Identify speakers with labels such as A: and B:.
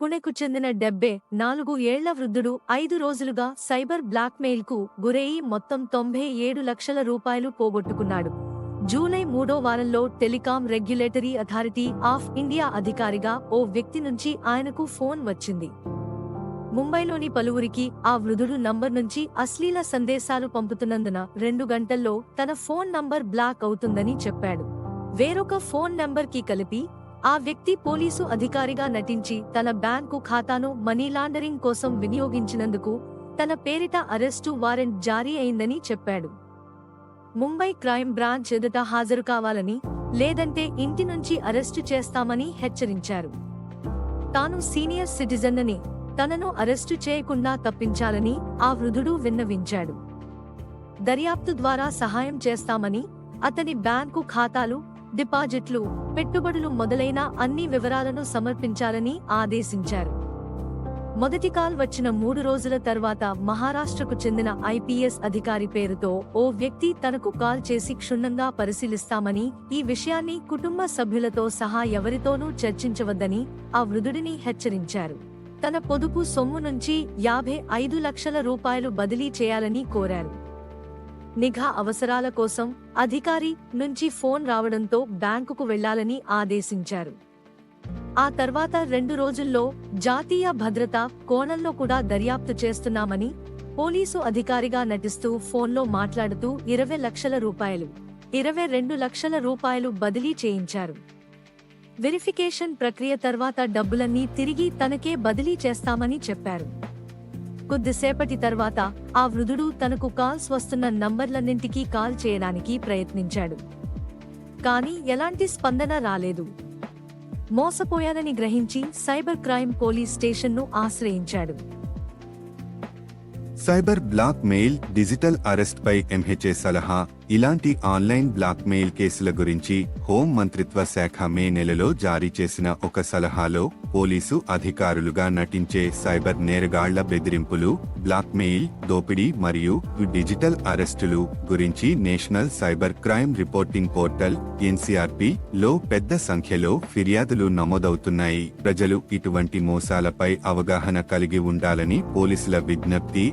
A: పుణెకు చెందిన డెబ్బే నాలుగు ఏళ్ళ వృద్ధుడు ఐదు రోజులుగా సైబర్ బ్లాక్మెయిల్కు గురయ్యి మొత్తం తొంభై ఏడు లక్షల రూపాయలు పోగొట్టుకున్నాడు. జూలై మూడో వారంలో telecom regulatory authority of India అధికారిగా ఓ వ్యక్తి నుంచి ఆయనకు ఫోన్ వచ్చింది. ముంబైలోని పలువురికి ఆ వృద్ధుడు నంబర్ నుంచి అశ్లీల సందేశాలు పంపుతున్నందున రెండు గంటల్లో తన ఫోన్ నంబర్ బ్లాక్ అవుతుందని చెప్పాడు. వేరొక ఫోన్ నంబర్కి కలిపి ఆ వ్యక్తి పోలీసు అధికారిగా నటించి తన బ్యాంకు ఖాతాను మనీ లాండరింగ్ కోసం వినియోగించినందుకు తన పేరిట అరెస్టు వారెంట్ జారీ అయిందని చెప్పాడు. ముంబై క్రైమ్ బ్రాంచ్ ఎదుట హాజరు కావాలని లేదంటే ఇంటి నుంచి అరెస్టు చేస్తామని హెచ్చరించారు. తాను సీనియర్ సిటిజన్ అని తనను అరెస్టు చేయకుండా తప్పించాలని ఆ వృధుడు విన్నవించాడు. దర్యాప్తు ద్వారా సహాయం చేస్తామని అతని బ్యాంకు ఖాతాలు డిపాజిట్లు పెట్టుబడులు మొదలైన అన్ని వివరాలను సమర్పించాలని ఆదేశించారు. మొదటి కాల్ వచ్చిన మూడు రోజుల తర్వాత మహారాష్ట్రకు చెందిన ఐపీఎస్ అధికారి పేరుతో ఓ వ్యక్తి తనకు కాల్ చేసి క్షుణ్ణంగా పరిశీలిస్తామని ఈ విషయాన్ని కుటుంబ సభ్యులతో సహా ఎవరితోనూ చర్చించవద్దని ఆ వృద్ధుడిని హెచ్చరించారు. తన పొదుపు సొమ్ము నుంచి యాభై ఐదు లక్షల రూపాయలు బదిలీ చేయాలని కోరారు. నిఘా అవసరాల కోసం అధికారి నుంచి ఫోన్ రావడంతో బ్యాంకుకు వెళ్ళాలని ఆదేశించారు. ఆ తర్వాత రెండు రోజుల్లో జాతీయ భద్రత కోణంలో కూడా దర్యాప్తు చేస్తున్నామని పోలీసు అధికారిగా నటిస్తూ ఫోన్లో మాట్లాడుతూ ఇరవై లక్షల రూపాయలు ఇరవై రెండు లక్షల రూపాయలు బదిలీ చేయించారు. వెరిఫికేషన్ ప్రక్రియ తర్వాత డబ్బులన్నీ తిరిగి తనకే బదిలీ చేస్తామని చెప్పారు. కొద్దిసేపటి తర్వాత ఆ వృధుడు తనకు కాల్స్ వస్తున్న నంబర్లన్నింటికీ కాల్ చేయడానికి ప్రయత్నించాడు. కానీ ఎలాంటి స్పందన రాలేదు. మోసపోయానని గ్రహించి సైబర్ క్రైమ్ పోలీస్ స్టేషన్ను ఆశ్రయించాడు.
B: Cyber blackmail digital arrest పై ఎంహెచ్ఏ సలహా ఇలాంటి ఆన్లైన్ బ్లాక్మెయిల్ కేసుల గురించి హోం మంత్రిత్వ శాఖ మే నెలలో జారీ చేసిన ఒక సలహాలో పోలీసు అధికారులుగా నటించే సైబర్ నేరగాళ్ళ బెదిరింపులు బ్లాక్మెయిల్ దోపిడీ మరియు డిజిటల్ అరెస్టులు గురించి national cyber crime reporting portal NCRP లో పెద్ద సంఖ్యలో ఫిర్యాదులు నమోదవుతున్నాయి. ప్రజలు ఇటువంటి మోసాలపై అవగాహన కలిగి ఉండాలని పోలీసుల విజ్ఞప్తి